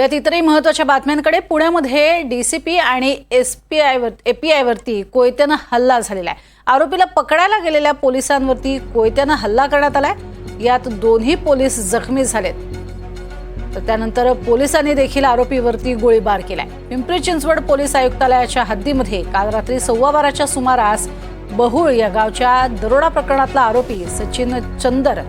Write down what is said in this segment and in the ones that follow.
वळूयात इतरही महत्त्वाच्या बातम्यांकडे. पुण्यामध्ये डीसीपी आणि एस पी आयवर एपीआयवरती कोयत्यानं हल्ला झालेला आहे. आरोपीला पकडायला गेलेल्या पोलिसांवरती कोयत्यानं हल्ला करण्यात आलाय. यात दोन्ही पोलीस जखमी झालेत. तर त्यानंतर पोलिसांनी देखील आरोपीवरती गोळीबार केलाय. पिंपरी चिंचवड पोलीस आयुक्तालयाच्या हद्दीमध्ये काल रात्री सव्वा बाराच्या सुमारास बहुळ या गावच्या दरोडा प्रकरणातला आरोपी सचिन चंदर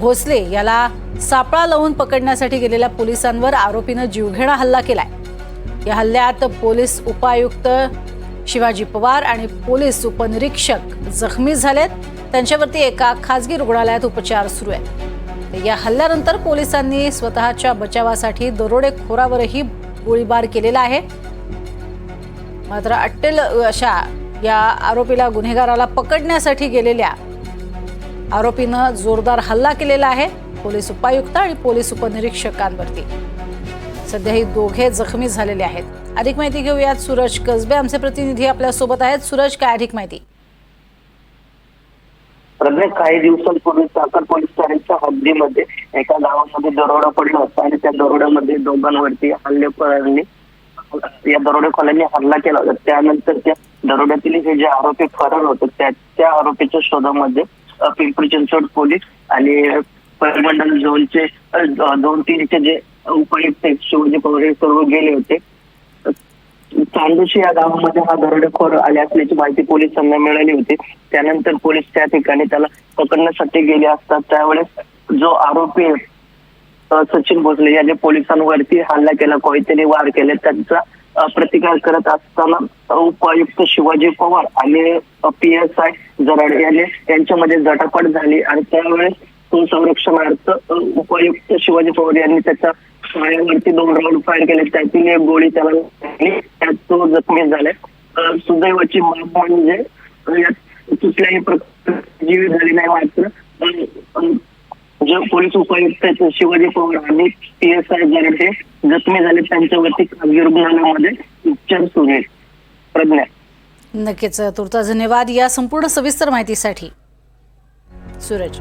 भोसले याला सापळा लावून पकडण्यासाठी गेलेल्या पोलिसांवर आरोपीनं जीवघेणा हल्ला केलाय. या हल्ल्यात पोलीस उपायुक्त शिवाजी पवार आणि पोलीस उपनिरीक्षक जखमी झालेत. त्यांच्यावरती एका खासगी रुग्णालयात उपचार सुरू आहेत. या हल्ल्यानंतर पोलिसांनी स्वतःच्या बचावासाठी दरोडेखोरावरही गोळीबार केलेला आहे. मात्र अट्टेल अशा या आरोपीला गुन्हेगाराला पकडण्यासाठी गेलेल्या आरोपीनं जोरदार हल्ला केलेला आहे पोलीस उपायुक्त आणि पोलीस उपनिरीक्षकांवरती. सध्या ही दोघे जखमी झालेले आहेत. अधिक माहिती घेऊयात सूरज कसबे आमचे प्रतिनिधी आपल्यासोबत आहेत. सूरज काय अधिक माहिती? प्रज्ञा काही दिवसांपूर्वी साखर पोलीस ठाण्याच्या हद्दीमध्ये एका गावामध्ये दरोडा पडला होता आणि त्या दरोड्यामध्ये दोघांवरती हल्लेखोरांनी या दरोडेखोरांनी हल्ला केला होता. त्यानंतर त्या दरोड्यातील हे जे आरोपी फरार होते त्या त्या आरोपीच्या शोधामध्ये पिंपरी चिंचवड पोलीस आणि परमंडल झोनचे दोन तीनचे जे उपायुक्त आहेत, शिवाजी पवार हे सर्व गेले होते. चांदोशी या गावामध्ये हा दरोडेखोर आले असल्याची माहिती पोलिसांना मिळाली होती. त्यानंतर पोलीस त्या ठिकाणी त्याला पकडण्यासाठी गेले असतात. त्यावेळेस जो आरोपी आहे, सचिन भोसले याने पोलिसांवरती हल्ला केला कोयतेने वार केले त्यांचा प्रतिकार करत असताना उपायुक्त शिवाजी पवार आणि पी एस आय जराड याने यांच्यामध्ये झटापट झाली आणि त्यावेळेस तो संरक्षणार्थ उपायुक्त शिवाजी पवार यांनी त्याच्या पायावरती दोन राऊंड फायर केले. त्यातील एक गोळी त्याला त्यात तो जखमी झालाय सुदैवाची बाब म्हणजे यात कुठल्याही प्रकारची जीवित झाली नाही मात्र अ, जे पोलीस उपायुक्त आहेत शिवाजी पवार आणि पी एस आय गरडे जखमी झाले त्यांच्यावरती खासगी रुग्णालयामध्ये उपचार सुरू आहेत. प्रज्ञा. नक्कीच तुर्ता धन्यवाद या संपूर्ण सविस्तर माहितीसाठी. सूरज.